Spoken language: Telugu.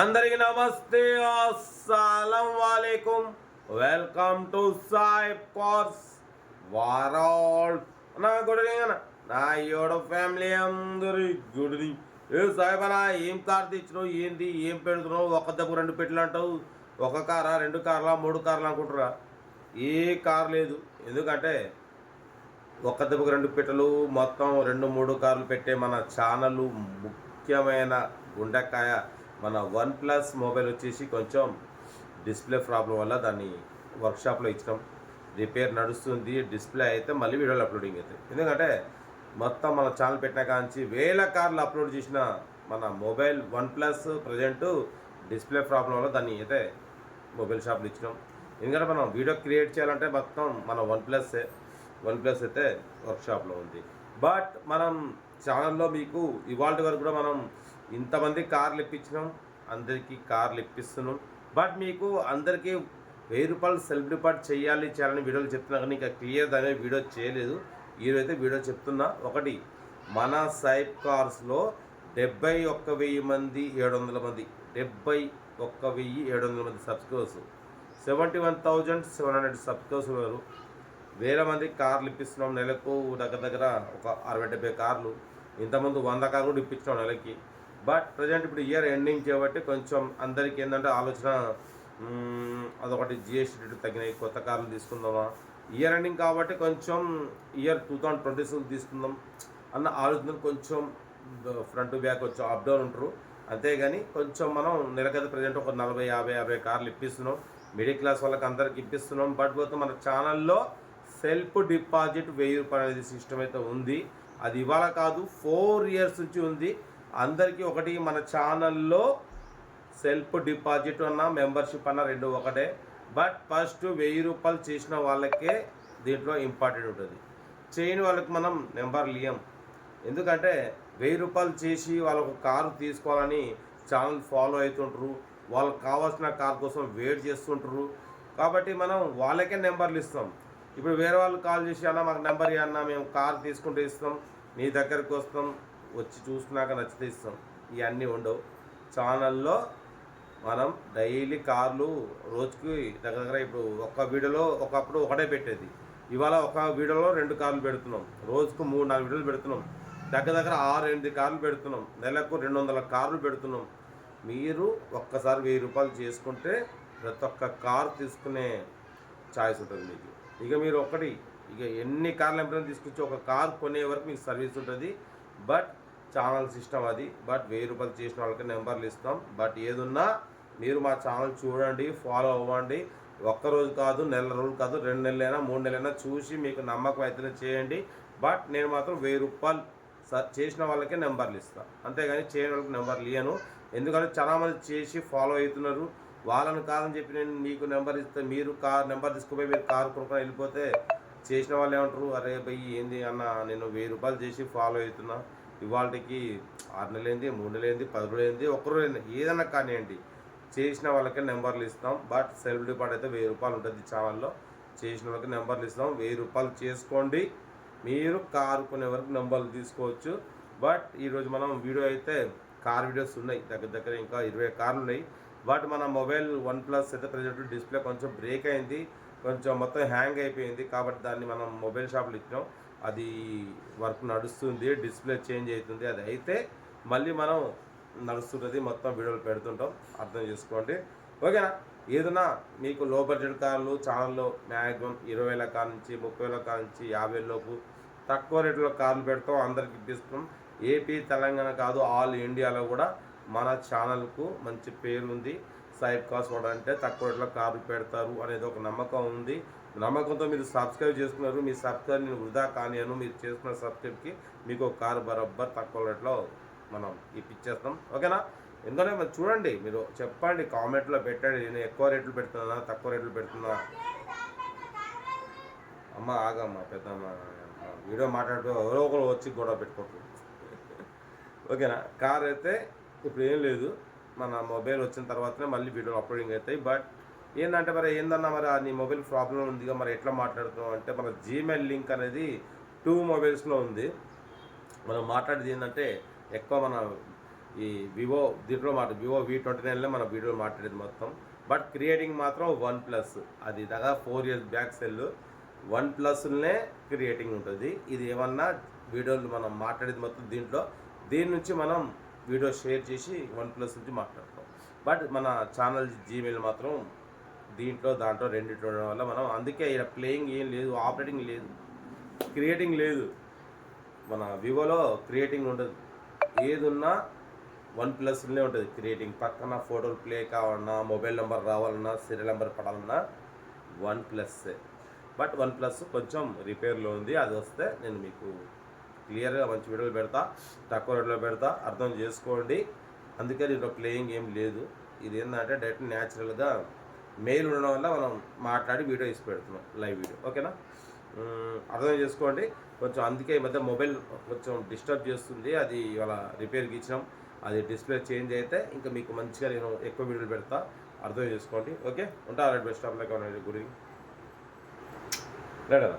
అందరికి నమస్తే. అస్సలం వాలేకుం వెల్కమ్ టు సాయి కార్స్ వారాల్ నా గుడ్ ఈవినింగ్ అన్న నా యోడ ఫ్యామిలీ అందరి గుడ్ ఈవినింగ్ ఏ సాయిబనా ఏం కార్ తెచ్చినావు ఏంది ఏం పెడుతున్నావు? ఒక దెబ్బ రెండు పెట్టలు అంటావు. ఒక కారా రెండు కార్లా మూడు కార్లు అనుకుంటురా? ఏ కార్ లేదు. ఎందుకంటే ఒక దెబ్బకు రెండు పిట్టలు మొత్తం రెండు మూడు కార్లు పెట్టే మన ఛానల్ ముఖ్యమైన గుండెకాయ. మన వన్ ప్లస్ మొబైల్ వచ్చేసి కొంచెం డిస్ప్లే ప్రాబ్లం వల్ల దాన్ని వర్క్షాప్లో ఇచ్చినాం. రిపేర్ నడుస్తుంది డిస్ప్లే అయితే మళ్ళీ వీడియోలు అప్లోడింగ్ అవుతాయి ఎందుకంటే మొత్తం మన ఛానల్ పెట్టిన కాంచి వేల కార్లు అప్లోడ్ చేసిన మన mobile OnePlus present display problem వల్ల దాన్ని అయితే మొబైల్ షాప్లో ఇచ్చినాం. ఎందుకంటే మనం వీడియో క్రియేట్ చేయాలంటే మొత్తం మన వన్ ప్లస్ వన్ ప్లస్ అయితే వర్క్షాప్లో ఉంది. బట్ మనం ఛానల్లో మీకు ఇవాళ వరకు కూడా మనం ఇంతమంది కార్లు ఇప్పించినాం అందరికీ కార్లు ఇప్పిస్తున్నాం బట్ మీకు అందరికీ వెయ్యి రూపాయలు సెల్ఫ్ రిపార్ట్ చేయాలి చేయాలని వీడియోలు చెప్తున్నా కానీ ఇంకా క్లియర్ దాని వీడియో చేయలేదు. ఈరోజైతే వీడియో చెప్తున్నా. ఒకటి మన సైప్ కార్స్లో డెబ్బై ఒక్క వెయ్యి మంది ఏడు వందల మంది డెబ్బై ఒక్క వెయ్యి ఏడు వందల మంది subscribers. Seventy one thousand seven hundred subscribers ఉన్నారు. వేల మంది కార్లు ఇప్పిస్తున్నాం నెలకు దగ్గర దగ్గర ఒక అరవై డెబ్బై కార్లు. ఇంతకుముందు వంద కార్లు కూడా ఇప్పించినాం నెలకి. బట్ ప్రజెంట్ ఇప్పుడు ఇయర్ ఎండింగ్ చేయబట్టి కొంచెం అందరికీ ఏంటంటే ఆలోచన అదొకటి జిఎస్టీ తగ్గినాయి కొత్త కార్లు తీసుకుందామా? ఇయర్ ఎండింగ్ కాబట్టి కొంచెం year two thousand twenty six తీసుకుందాం అన్న ఆలోచన కొంచెం ఫ్రంట్ బ్యాక్ కొంచెం అప్ డౌన్ ఉంటారు. అంతేగాని కొంచెం మనం నెలకైతే ప్రజెంట్ ఒక నలభై యాభై యాభై కార్లు ఇప్పిస్తున్నాం. మిడిల్ క్లాస్ వాళ్ళకి అందరికి ఇప్పిస్తున్నాం. బట్ పోతే మన ఛానల్లో సెల్ఫ్ డిపాజిట్ వెయ్యి రూపాయలు అనేది సిస్టమ్ అయితే ఉంది. అది ఇవాళ కాదు ఫోర్ ఇయర్స్ నుంచి ఉంది. అందరికీ ఒకటి మన ఛానల్లో సెల్ఫ్ డిపాజిట్ అన్న మెంబర్షిప్ అన్న రెండు ఒకటే. బట్ ఫస్ట్ వెయ్యి రూపాయలు చేసిన వాళ్ళకే దీంట్లో ఇంపార్టెంట్ ఉంటుంది. చేయని వాళ్ళకి మనం నెంబర్ లియం ఎందుకంటే వెయ్యి రూపాయలు చేసి వాళ్ళకు కారు తీసుకోవాలని ఛానల్ ఫాలో అవుతుంటారు. వాళ్ళకి కావాల్సిన కార్ కోసం వెయిట్ చేస్తుంటారు. కాబట్టి మనం వాళ్ళకే నెంబర్లు ఇస్తాం. ఇప్పుడు వేరే వాళ్ళు కాల్ చేసి అన్న మాకు నెంబర్ అన్న మేము కార్ తీసుకుంటే ఇస్తాం మీ దగ్గరికి వస్తాం వచ్చి చూసుకున్నాక నచ్చితే ఇస్తాం. ఇవన్నీ ఉండవు. ఛానల్లో మనం డైలీ కార్లు రోజుకి దగ్గర దగ్గర ఇప్పుడు ఒక్క వీడియోలో ఒకప్పుడు ఒకటే పెట్టేది. ఇవాళ ఒక వీడియోలో రెండు కార్లు పెడుతున్నాం. రోజుకు మూడు నాలుగు వీడియోలు పెడుతున్నాం. దగ్గర దగ్గర ఆరు ఎనిమిది కార్లు పెడుతున్నాం. నెలకు రెండు వందల కార్లు పెడుతున్నాం. మీరు ఒక్కసారి వెయ్యి రూపాయలు చేసుకుంటే ప్రతి ఒక్క కారు తీసుకునే ఛాయిస్ ఉంటుంది మీకు. ఇక మీరు ఒకటి ఇక ఎన్ని కార్లు ఎంపైనా తీసుకొచ్చి ఒక కార్ కొనే వరకు మీకు సర్వీస్ ఉంటుంది. బట్ ఛానల్ సిస్టమ్ అది. బట్ వెయ్యి రూపాయలు చేసిన వాళ్ళకి నెంబర్లు ఇస్తాం. బట్ ఏదున్నా మీరు మా ఛానల్ చూడండి ఫాలో అవ్వండి. ఒక్క రోజు కాదు నెల రోజులు కాదు రెండు నెలలైనా మూడు నెలలైనా చూసి మీకు నమ్మకం అయితేనే చేయండి. బట్ నేను మాత్రం వెయ్యి రూపాయలు చేసిన వాళ్ళకే నెంబర్లు ఇస్తాను అంతేగాని చేయని వాళ్ళకి నెంబర్లు ఇయ్యను. ఎందుకంటే చాలామంది చేసి ఫాలో అవుతున్నారు. వాళ్ళని కాదని చెప్పి నేను మీకు నెంబర్ ఇస్తే మీరు కార్ నెంబర్ తీసుకుపోయి మీరు కారు కొనుక్కొని వెళ్ళిపోతే చేసిన వాళ్ళు ఏమంటారు? అరే భయ్ ఏంది అన్న నేను వెయ్యి రూపాయలు చేసి ఫాలో అవుతున్నా. ఇవాళకి ఆరు నెలలైంది మూడు నెలలైంది పది రోజులైంది ఒక్క రోజు ఏదైనా ఏదన్నా కానివ్వండి. చేసిన వాళ్ళకే నెంబర్లు ఇస్తాం. బట్ సెల్ఫ్ డిపార్ట్ అయితే వెయ్యి రూపాయలు ఉంటుంది ఛానల్లో. చేసిన వాళ్ళకి నెంబర్లు ఇస్తాం. వెయ్యి రూపాయలు చేసుకోండి. మీరు కారు కొనే వరకు నెంబర్లు తీసుకోవచ్చు. బట్ ఈరోజు మనం వీడియో అయితే కార్ వీడియోస్ ఉన్నాయి. దగ్గర దగ్గర ఇంకా ఇరవై కార్లు ఉన్నాయి. బట్ మన మొబైల్ వన్ ప్లస్ అయితే ప్రజెంట్ డిస్ప్లే కొంచెం బ్రేక్ అయింది. కొంచెం మొత్తం హ్యాంగ్ అయిపోయింది. కాబట్టి దాన్ని మనం మొబైల్ షాప్లో ఇచ్చినాం. అది వర్క్ నడుస్తుంది డిస్ప్లే చేంజ్ అవుతుంది అది అయితే మళ్ళీ మనం నడుస్తుంటుంది మొత్తం వీడియోలు పెడుతుంటాం. అర్థం చేసుకోండి. ఓకేనా? ఏదైనా మీకు లో బడ్జెట్ కార్లు ఛానల్లో మ్యాక్సిమం ఇరవై వేల కార్ నుంచి ముప్పై వేల కార్ నుంచి యాభై లోపు తక్కువ రేట్లో కార్లు పెడతాం. అందరికి ఇప్పిస్తాం ఏపీ తెలంగాణ కాదు ఆల్ ఇండియాలో కూడా మన ఛానల్కు మంచి పేరు ఉంది సైడ్ కాస్ కూడా అంటే తక్కువ రేట్లో కార్లు పెడతారు అనేది ఒక నమ్మకం ఉంది. నమ్మకంతో మీరు సబ్స్క్రైబ్ చేసుకున్నారు మీ సబ్స్క్రైబ్ నేను వృధా కానియను మీరు చేసుకున్న సబ్స్క్రైబ్కి మీకు ఒక కారు బరబ్బర్ తక్కువ రేట్లో మనం ఇప్పించేస్తాం ఓకేనా? ఎందుకంటే మరి చూడండి మీరు చెప్పండి కామెంట్లో పెట్టండి నేను ఎక్కువ రేట్లు పెడుతున్నా తక్కువ రేట్లు పెడుతున్నా అమ్మ ఆగమ్మ పెద్దమ్మ వీడియో మాట్లాడుతూ ఎవరో ఒకరు వచ్చి గొడవ పెట్టుకోవచ్చు ఓకేనా? కార్ అయితే ఇప్పుడు ఏం లేదు మన మొబైల్ వచ్చిన తర్వాతనే మళ్ళీ వీడియోలు అప్లోడింగ్ అవుతాయి బట్ ఏంటంటే మరి ఏందన్నా మరి నీ మొబైల్ ప్రాబ్లం ఉందిగా మరి ఎట్లా మాట్లాడుతున్నావు అంటే మన జీమెయిల్ లింక్ అనేది టూ మొబైల్స్లో ఉంది. మనం మాట్లాడేది ఏంటంటే ఎక్కువ మన ఈ వివో దీంట్లో మాట వివో వి ట్వంటీ నైన్లో మన వీడియోలు మాట్లాడేది మొత్తం. బట్ క్రియేటింగ్ మాత్రం వన్ ప్లస్ అది దాదాపు four years back cell one ప్లస్నే క్రియేటింగ్ ఉంటుంది. ఇది ఏమన్నా వీడియోలు మనం మాట్లాడేది మొత్తం దీంట్లో. దీని నుంచి మనం వీడియో షేర్ చేసి వన్ ప్లస్ నుంచి మాట్లాడతాం. బట్ మన ఛానల్ జీమెయిల్ మాత్రం దీంట్లో దాంట్లో రెండింటి ఉండడం వల్ల మనం అందుకే ఇక్కడ ప్లేయింగ్ ఏం లేదు ఆపరేటింగ్ లేదు క్రియేటింగ్ లేదు. మన వివోలో క్రియేటింగ్ ఉండదు. ఏది ఉన్నా వన్ ప్లస్లోనే ఉంటుంది క్రియేటింగ్. పక్కన ఫోటోలు ప్లే కావాలన్నా మొబైల్ నెంబర్ రావాలన్నా సీరియల్ నెంబర్ పడాలన్నా OnePlus but OnePlus కొంచెం రిపేర్లో ఉంది. అది వస్తే నేను మీకు క్లియర్గా మంచి వీడియోలు పెడతా తక్కువ రేట్లో పెడతా అర్థం చేసుకోండి. అందుకే దీంట్లో ప్లేయింగ్ ఏం లేదు. ఇది ఏంటంటే డైరెక్ట్ న్యాచురల్గా మెయిల్ ఉండడం వల్ల మనం మాట్లాడి వీడియో ఇసి పెడుతున్నాం లైవ్ వీడియో. ఓకేనా? అర్థం చేసుకోండి. కొంచెం అందుకే ఈ మధ్య మొబైల్ కొంచెం డిస్టర్బ్ చేస్తుంది. అది ఇవాళ రిపేర్కి ఇచ్చినాం అది డిస్ప్లే చేంజ్ అయితే ఇంకా మీకు మంచిగా నేను ఎక్కువ వీడియోలు పెడతా. అర్థం చేసుకోండి. ఓకే? ఉంటా బెస్ట్ ఆఫ్ లైక్ గురి లేడా